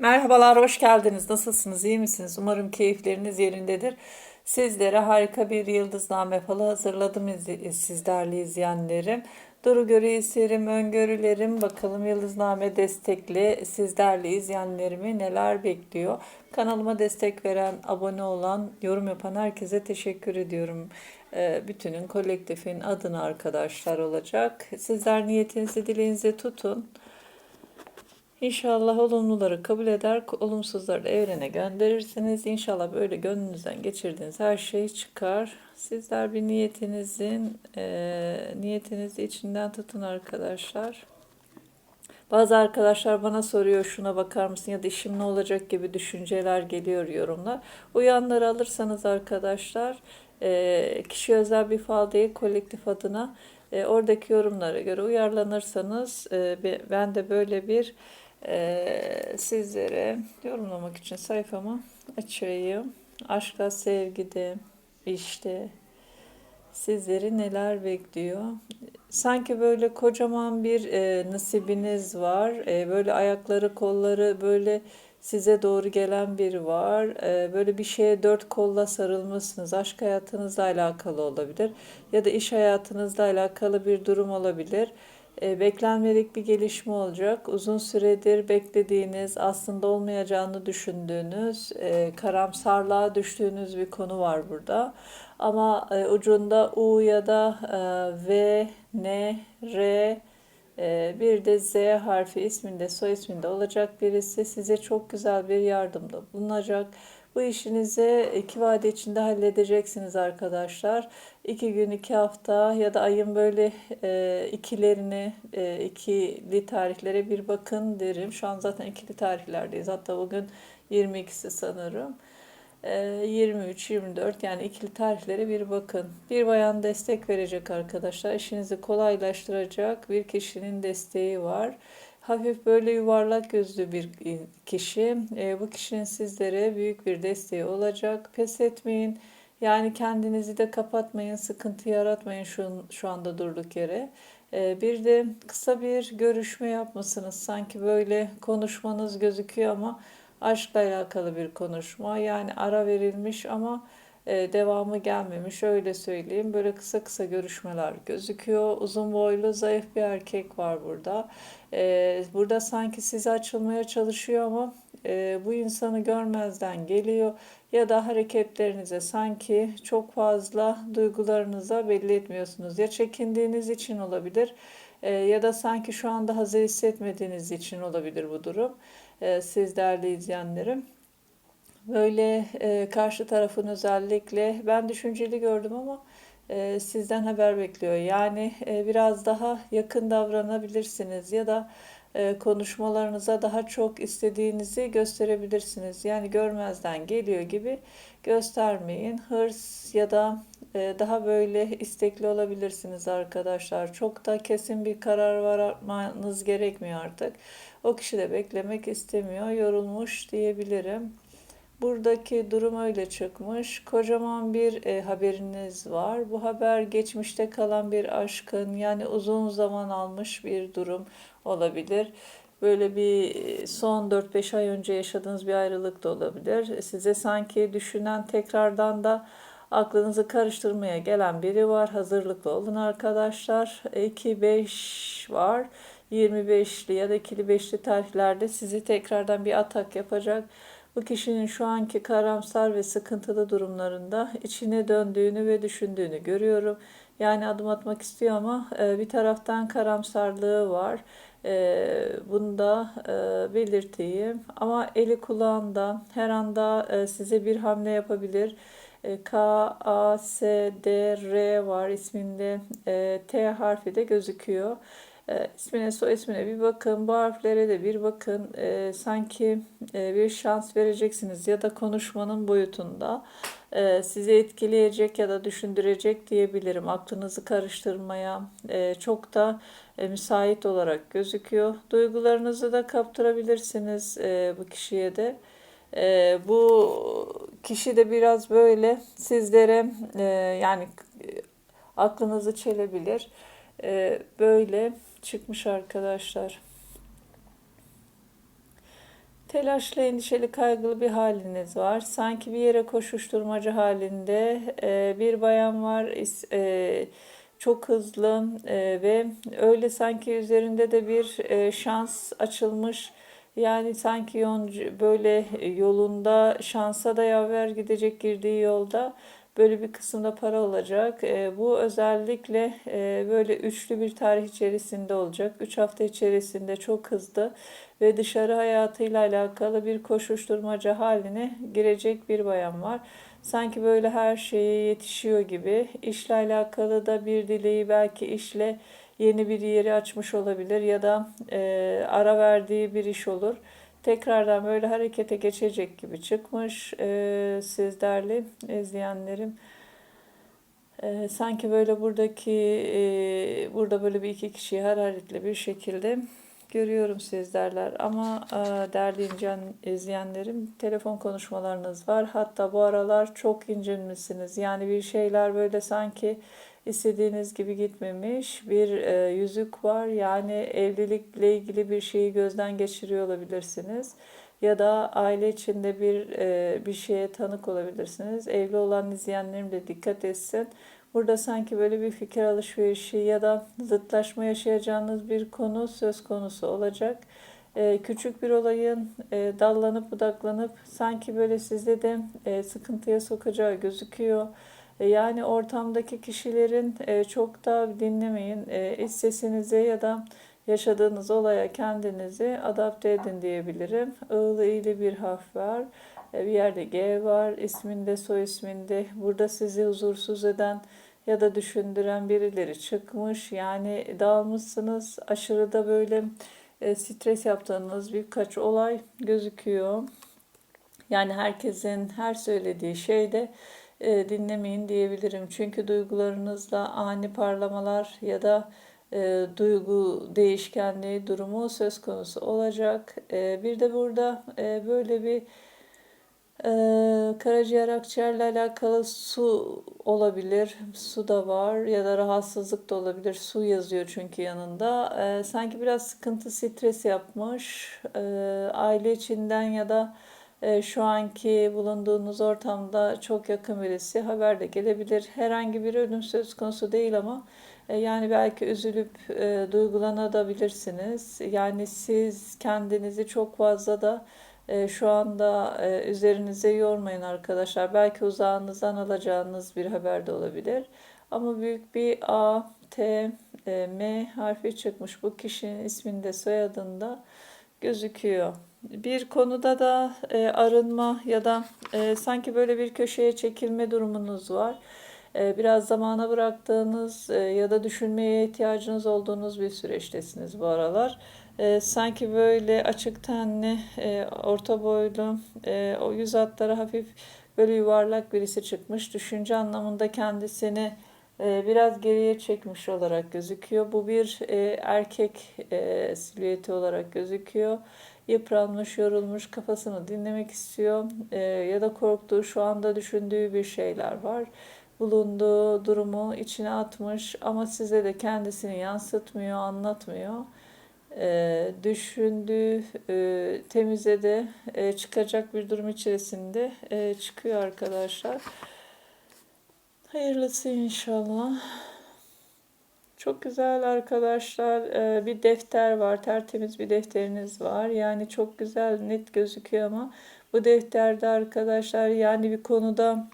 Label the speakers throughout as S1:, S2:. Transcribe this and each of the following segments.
S1: Merhabalar, hoş geldiniz. Nasılsınız, iyi misiniz? Umarım keyifleriniz yerindedir. Sizlere harika bir yıldızname falı hazırladım izli- siz değerli izleyenlerim. Duru görü eserim, öngörülerim, bakalım yıldızname destekli siz değerli izleyenlerimi neler bekliyor. Kanalıma destek veren, abone olan, yorum yapan herkese teşekkür ediyorum. Ee, Bütünün, kolektifin adına arkadaşlar olacak. Sizler niyetinizi, dileğinizi tutun. İnşallah olumluları kabul eder, olumsuzları da evrene gönderirsiniz. İnşallah böyle gönlünüzden geçirdiğiniz her şey çıkar. Sizler bir niyetinizin, eee niyetinizi içinden tutun arkadaşlar. Bazı arkadaşlar bana soruyor şuna bakar mısın ya da işim ne olacak gibi düşünceler geliyor yorumlar. Uyanları alırsanız arkadaşlar eee kişi özel bir fal değil kolektif adına eee, oradaki yorumlara göre uyarlanırsanız be- ben de böyle bir eee, sizlere yorumlamak için sayfamı açayım. Aşkta, sevgide, işte sizleri neler bekliyor? Sanki böyle kocaman bir e, nasibiniz var. E, böyle ayakları, kolları böyle size doğru gelen biri var. E, böyle bir şeye dört kolla sarılmışsınız. Aşk hayatınızla alakalı olabilir ya da iş hayatınızla alakalı bir durum olabilir. E, beklenmedik bir gelişme olacak. Uzun süredir beklediğiniz, aslında olmayacağını düşündüğünüz, e, karamsarlığa düştüğünüz bir konu var burada. Ama e, ucunda U ya da V, N, R, bir de Z harfi isminde, soy isminde olacak birisi size çok güzel bir yardımda bulunacak. Bu işinizi iki vade içinde halledeceksiniz arkadaşlar. İki gün, iki hafta ya da ayın böyle e, ikilerini, e, ikili tarihlere bir bakın derim. Şu an zaten ikili tarihlerdeyiz. Hatta bugün 22'si sanırım. Ee, 23, 24 yani ikili tarihlere bir bakın. Bir bayan destek verecek arkadaşlar. İşinizi kolaylaştıracak bir kişinin desteği var. Hafif böyle yuvarlak gözlü bir kişi. Ee, bu kişinin sizlere büyük bir desteği olacak. Pes etmeyin. Yani kendinizi de kapatmayın, sıkıntı yaratmayın şu, şu anda durduk yere. Ee, bir de kısa bir görüşme yapmışsınız. Sanki böyle konuşmanız gözüküyor ama aşkla alakalı bir konuşma. Yani ara verilmiş ama e, devamı gelmemiş öyle söyleyeyim. Böyle kısa kısa görüşmeler gözüküyor. Uzun boylu zayıf bir erkek var burada. E, burada sanki size açılmaya çalışıyor ama e, bu insanı görmezden geliyor ya da hareketlerinize sanki çok fazla duygularınıza belli etmiyorsunuz. Ya çekindiğiniz için olabilir e, ya da sanki şu anda hazır hissetmediğiniz için olabilir bu durum. E, siz değerli izleyenlerim. Böyle e, karşı tarafın özellikle ben düşünceli gördüm ama e, sizden haber bekliyor. Yani e, biraz daha yakın davranabilirsiniz ya da e, konuşmalarınıza daha çok istediğinizi gösterebilirsiniz. Yani görmezden geliyor gibi göstermeyin. Hırs ya da e, daha böyle istekli olabilirsiniz arkadaşlar. Çok da kesin bir karar vermanız gerekmiyor artık. O kişi de beklemek istemiyor, yorulmuş diyebilirim. Buradaki durum öyle çıkmış. Kocaman bir e, haberiniz var. Bu haber geçmişte kalan bir aşkın yani uzun zaman almış bir durum olabilir. Böyle bir e, son 4-5 ay önce yaşadığınız bir ayrılık da olabilir. Size sanki düşünen tekrardan da aklınızı karıştırmaya gelen biri var. Hazırlıklı olun arkadaşlar. 2-5 var. 25'li ya da ikili 5'li tarihlerde sizi tekrardan bir atak yapacak. Bu kişinin şu anki karamsar ve sıkıntılı durumlarında içine döndüğünü ve düşündüğünü görüyorum. Yani adım atmak istiyor ama e, bir taraftan karamsarlığı var. E, bunu da e, belirteyim. Ama eli kulağında her anda size bir hamle yapabilir. K, A, S, D, R var isminde. T harfi de gözüküyor. E, ismine soy ismine bir bakın. Bu harflere de bir bakın. E, sanki e, bir şans vereceksiniz ya da konuşmanın boyutunda e, sizi etkileyecek ya da düşündürecek diyebilirim. Aklınızı karıştırmaya e, çok da e, müsait olarak gözüküyor. Duygularınızı da kaptırabilirsiniz e, bu kişiye de. E, bu kişi de biraz böyle sizlere e, yani aklınızı çelebilir. E, böyle çıkmış arkadaşlar. Telaşlı, endişeli, kaygılı bir haliniz var. Sanki bir yere koşuşturmacı halinde e, bir bayan var. e, çok hızlı e, ve öyle sanki üzerinde de bir e, şans açılmış. Yani sanki yoncu, böyle yolunda şansa da yaver gidecek girdiği yolda böyle bir kısımda para olacak. E, bu özellikle e, böyle üçlü bir tarih içerisinde olacak. Üç hafta içerisinde çok hızlı ve dışarı hayatıyla alakalı bir koşuşturmaca haline girecek bir bayan var. Sanki böyle her şeye yetişiyor gibi. İşle alakalı da bir dileği belki işle yeni bir yeri açmış olabilir ya da e, ara verdiği bir iş olur. Tekrardan böyle harekete geçecek gibi çıkmış e, siz değerli izleyenlerim. E, sanki böyle buradaki e, burada böyle bir iki kişiyi hararetli bir şekilde görüyorum sizlerler ama e, değerli incen- izleyenlerim telefon konuşmalarınız var. Hatta bu aralar çok incinmişsiniz. Yani bir şeyler böyle sanki istediğiniz gibi gitmemiş. Bir e, yüzük var. Yani evlilikle ilgili bir şeyi gözden geçiriyor olabilirsiniz. Ya da aile içinde bir e, bir şeye tanık olabilirsiniz. Evli olan izleyenlerim de dikkat etsin. Burada sanki böyle bir fikir alışverişi ya da zıtlaşma yaşayacağınız bir konu söz konusu olacak. Ee, küçük bir olayın e, dallanıp budaklanıp sanki böyle sizde de e, sıkıntıya sokacağı gözüküyor. E, yani ortamdaki kişilerin e, çok da dinlemeyin. E, iç sesinize ya da yaşadığınız olaya kendinizi adapte edin diyebilirim. Iğlı iyili bir harf var. Bir yerde G var. isminde, soy isminde. Burada sizi huzursuz eden ya da düşündüren birileri çıkmış. Yani dağılmışsınız. Aşırı da böyle stres yaptığınız birkaç olay gözüküyor. Yani herkesin her söylediği şeyde e, dinlemeyin diyebilirim. Çünkü duygularınızda ani parlamalar ya da e, duygu değişkenliği durumu söz konusu olacak. E, bir de burada e, böyle bir ee, karaciğer akciğerle alakalı su olabilir. Su da var ya da rahatsızlık da olabilir. Su yazıyor çünkü yanında. Ee, sanki biraz sıkıntı, stres yapmış. Ee, aile içinden ya da e, şu anki bulunduğunuz ortamda çok yakın birisi haber de gelebilir. Herhangi bir ölüm söz konusu değil ama e, yani belki üzülüp e, duygulanabilirsiniz. Yani siz kendinizi çok fazla da e, şu anda e, üzerinize yormayın arkadaşlar. Belki uzağınızdan alacağınız bir haber de olabilir. Ama büyük bir A, T, e, M harfi çıkmış. Bu kişinin isminde, soyadında gözüküyor. Bir konuda da e, arınma ya da e, sanki böyle bir köşeye çekilme durumunuz var. E, biraz zamana bıraktığınız e, ya da düşünmeye ihtiyacınız olduğunuz bir süreçtesiniz bu aralar. E, sanki böyle açık tenli, e, orta boylu, e, o yüz hatları hafif böyle yuvarlak birisi çıkmış. Düşünce anlamında kendisini e, biraz geriye çekmiş olarak gözüküyor. Bu bir e, erkek e, silüeti olarak gözüküyor. Yıpranmış, yorulmuş, kafasını dinlemek istiyor e, ya da korktuğu, şu anda düşündüğü bir şeyler var bulunduğu durumu içine atmış ama size de kendisini yansıtmıyor, anlatmıyor e, düşündüğü e, temize de e, çıkacak bir durum içerisinde e, çıkıyor arkadaşlar. Hayırlısı inşallah. Çok güzel arkadaşlar. E, bir defter var. Tertemiz bir defteriniz var. Yani çok güzel net gözüküyor ama bu defterde arkadaşlar yani bir konuda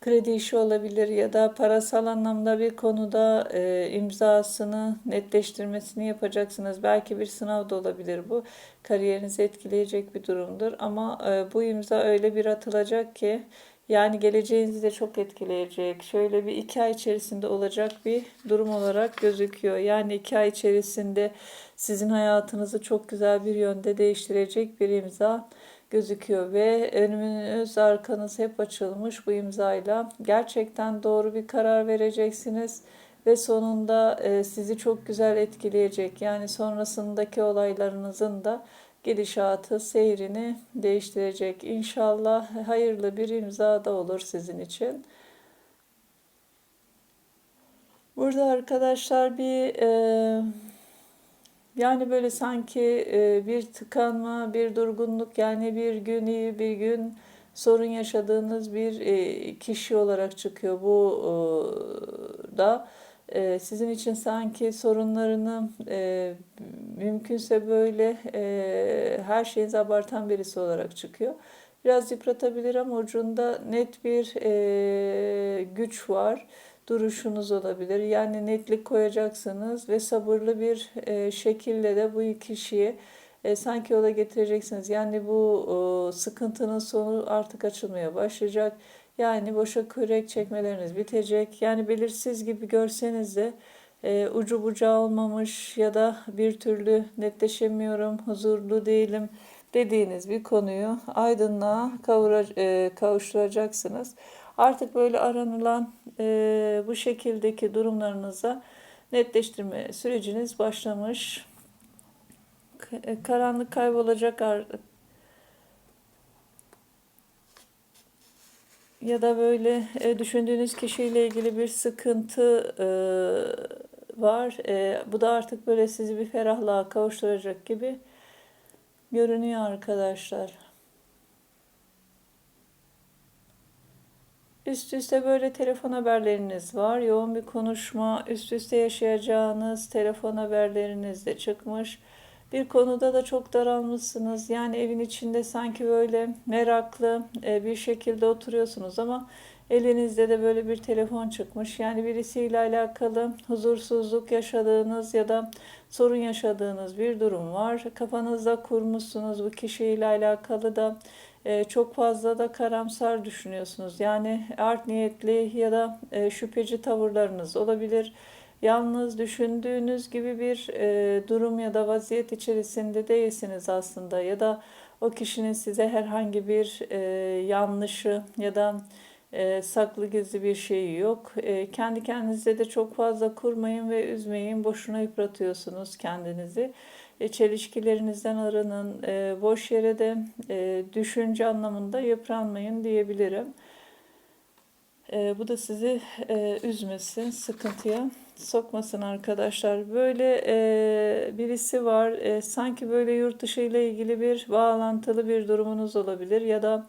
S1: kredi işi olabilir ya da parasal anlamda bir konuda e, imzasını netleştirmesini yapacaksınız. Belki bir sınav da olabilir bu. Kariyerinizi etkileyecek bir durumdur ama e, bu imza öyle bir atılacak ki yani geleceğinizi de çok etkileyecek. Şöyle bir iki ay içerisinde olacak bir durum olarak gözüküyor. Yani iki ay içerisinde sizin hayatınızı çok güzel bir yönde değiştirecek bir imza gözüküyor ve önünüz arkanız hep açılmış bu imzayla. Gerçekten doğru bir karar vereceksiniz ve sonunda e, sizi çok güzel etkileyecek. Yani sonrasındaki olaylarınızın da gidişatı, seyrini değiştirecek. İnşallah hayırlı bir imza da olur sizin için. Burada arkadaşlar bir e, Yani böyle sanki e, bir tıkanma, bir durgunluk yani bir gün iyi bir gün sorun yaşadığınız bir e, kişi olarak çıkıyor bu e, da. E, sizin için sanki sorunlarını e, mümkünse böyle e, her şeyinizi abartan birisi olarak çıkıyor. Biraz yıpratabilir ama ucunda net bir e, güç var duruşunuz olabilir. Yani netlik koyacaksınız ve sabırlı bir e, şekilde de bu kişiyi e, sanki yola getireceksiniz. Yani bu e, sıkıntının sonu artık açılmaya başlayacak. Yani boşa kürek çekmeleriniz bitecek. Yani belirsiz gibi görseniz de e, ucu bucağı olmamış ya da bir türlü netleşemiyorum, huzurlu değilim dediğiniz bir konuyu aydınlığa kavura, e, kavuşturacaksınız. Artık böyle aranılan e, bu şekildeki durumlarınıza netleştirme süreciniz başlamış. K- Karanlık kaybolacak artık. Ya da böyle e, düşündüğünüz kişiyle ilgili bir sıkıntı e, var. E, bu da artık böyle sizi bir ferahlığa kavuşturacak gibi görünüyor arkadaşlar. Üst üste böyle telefon haberleriniz var. Yoğun bir konuşma, üst üste yaşayacağınız telefon haberleriniz de çıkmış. Bir konuda da çok daralmışsınız. Yani evin içinde sanki böyle meraklı e, bir şekilde oturuyorsunuz ama elinizde de böyle bir telefon çıkmış. Yani birisiyle alakalı huzursuzluk yaşadığınız ya da sorun yaşadığınız bir durum var. Kafanızda kurmuşsunuz bu kişiyle alakalı da e, çok fazla da karamsar düşünüyorsunuz. Yani art niyetli ya da e, şüpheci tavırlarınız olabilir. Yalnız düşündüğünüz gibi bir e, durum ya da vaziyet içerisinde değilsiniz aslında ya da o kişinin size herhangi bir e, yanlışı ya da e, saklı gizli bir şeyi yok. E, kendi kendinize de çok fazla kurmayın ve üzmeyin. Boşuna yıpratıyorsunuz kendinizi. E, çelişkilerinizden arının. E, boş yere de e, düşünce anlamında yıpranmayın diyebilirim. E, bu da sizi e, üzmesin, sıkıntıya sokmasın arkadaşlar. Böyle e, birisi var, e, sanki böyle yurt dışı ile ilgili bir bağlantılı bir durumunuz olabilir ya da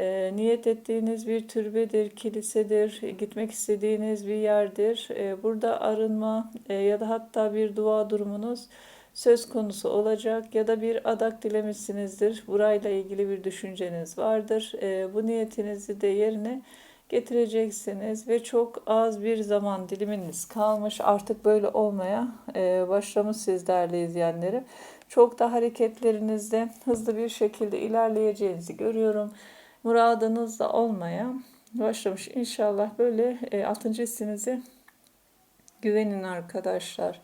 S1: e, niyet ettiğiniz bir türbedir, kilisedir, gitmek istediğiniz bir yerdir. E, burada arınma e, ya da hatta bir dua durumunuz söz konusu olacak ya da bir adak dilemişsinizdir. Burayla ilgili bir düşünceniz vardır. E, bu niyetinizi de yerine getireceksiniz ve çok az bir zaman diliminiz kalmış. Artık böyle olmaya e, başlamış siz değerli izleyenlerim. Çok da hareketlerinizde hızlı bir şekilde ilerleyeceğinizi görüyorum. Muradınız da olmaya başlamış. İnşallah böyle e, 6. hissinizi güvenin arkadaşlar.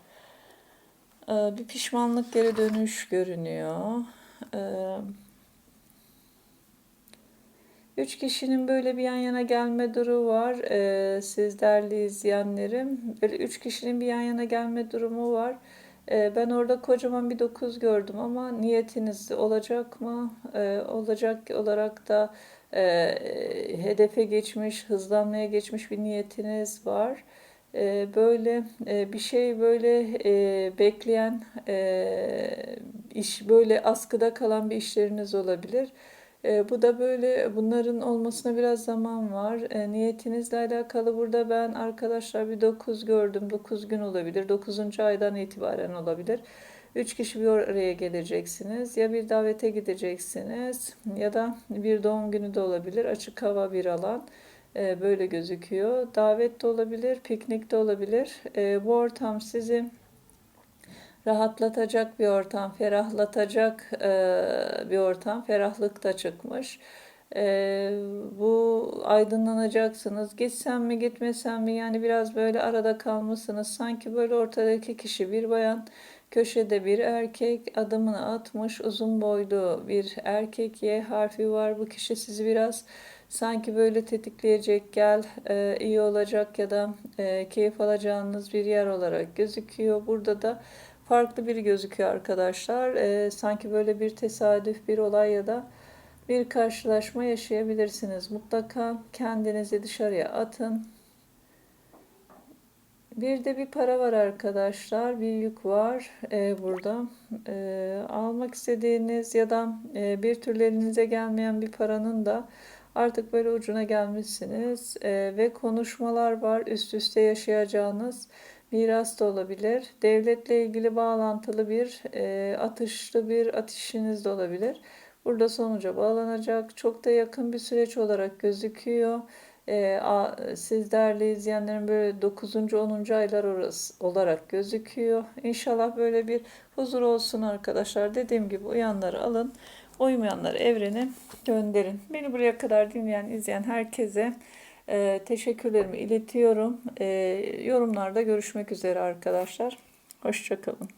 S1: E, bir pişmanlık geri dönüş görünüyor. Üç kişinin böyle bir yan yana gelme durumu var. Ee, siz değerli izleyenlerim. Böyle üç kişinin bir yan yana gelme durumu var. Ee, ben orada kocaman bir dokuz gördüm ama niyetiniz olacak mı? Ee, olacak olarak da e, hedefe geçmiş, hızlanmaya geçmiş bir niyetiniz var. Ee, böyle e, bir şey böyle e, bekleyen e, iş böyle askıda kalan bir işleriniz olabilir. E, bu da böyle bunların olmasına biraz zaman var. E, niyetinizle alakalı burada ben arkadaşlar bir 9 gördüm. 9 gün olabilir. 9. aydan itibaren olabilir. 3 kişi bir araya geleceksiniz. Ya bir davete gideceksiniz ya da bir doğum günü de olabilir. Açık hava bir alan. E, böyle gözüküyor. Davet de olabilir, piknik de olabilir. Bu ortam sizi rahatlatacak bir ortam, ferahlatacak e, bir ortam, ferahlık da çıkmış. E, bu aydınlanacaksınız. Gitsem mi gitmesem mi yani biraz böyle arada kalmışsınız. Sanki böyle ortadaki kişi bir bayan, köşede bir erkek adımını atmış uzun boylu bir erkek Y harfi var. Bu kişi sizi biraz sanki böyle tetikleyecek gel e, iyi olacak ya da e, keyif alacağınız bir yer olarak gözüküyor. Burada da farklı biri gözüküyor arkadaşlar. Ee, sanki böyle bir tesadüf, bir olay ya da bir karşılaşma yaşayabilirsiniz. Mutlaka kendinizi dışarıya atın. Bir de bir para var arkadaşlar. Bir yük var e, burada. E, almak istediğiniz ya da e, bir türlü elinize gelmeyen bir paranın da artık böyle ucuna gelmişsiniz. E, ve konuşmalar var. Üst üste yaşayacağınız miras da olabilir. Devletle ilgili bağlantılı bir e, atışlı bir atışınız da olabilir. Burada sonuca bağlanacak. Çok da yakın bir süreç olarak gözüküyor. E, a, siz değerli izleyenlerin böyle 9. 10. aylar orası olarak gözüküyor. İnşallah böyle bir huzur olsun arkadaşlar. Dediğim gibi uyanları alın. Uymayanları evrene gönderin. Beni buraya kadar dinleyen, izleyen herkese e, teşekkürlerimi iletiyorum. E, yorumlarda görüşmek üzere arkadaşlar. Hoşçakalın.